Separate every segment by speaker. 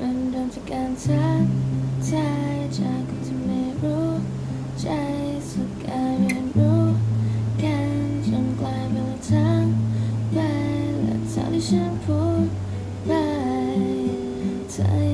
Speaker 1: มันเริ่มจากการทักทายจากคนที่ไม่รู้ใจสุดการเรียนรู้กันจนกลายเป็นทางไปและทางที่ฉันพูดไปเธอ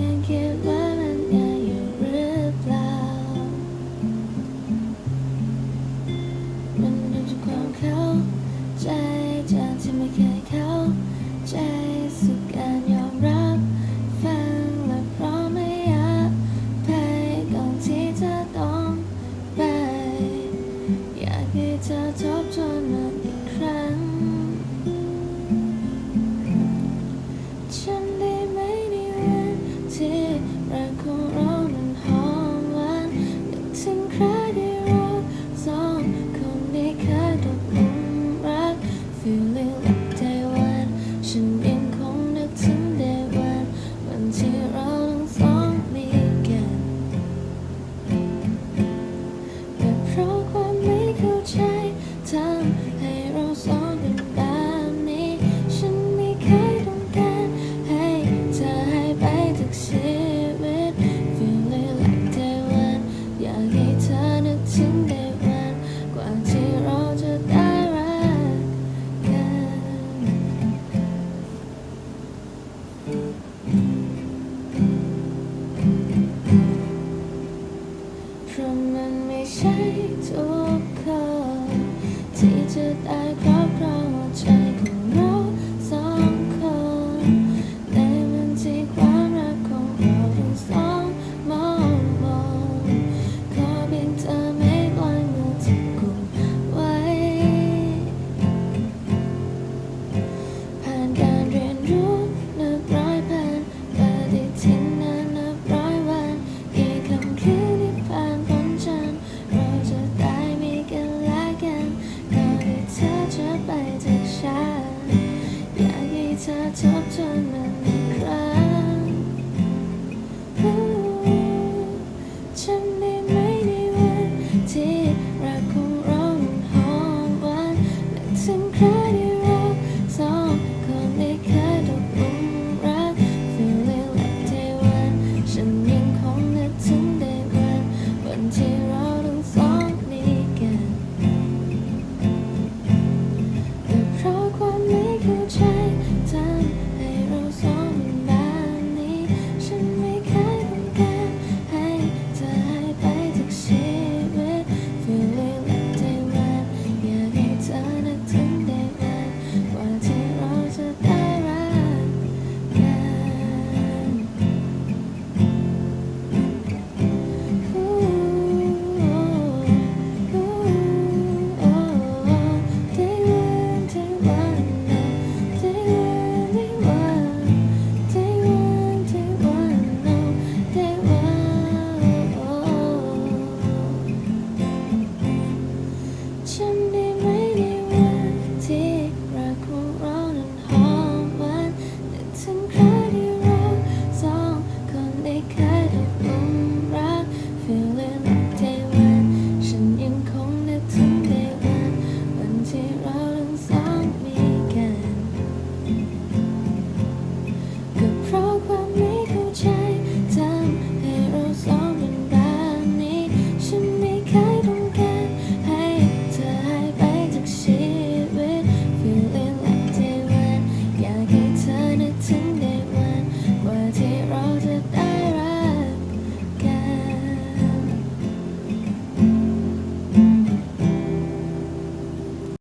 Speaker 1: 없잖아 ใช้ทุกคำที่จะได้ เธอทบทวนมันอีกครั้ง 千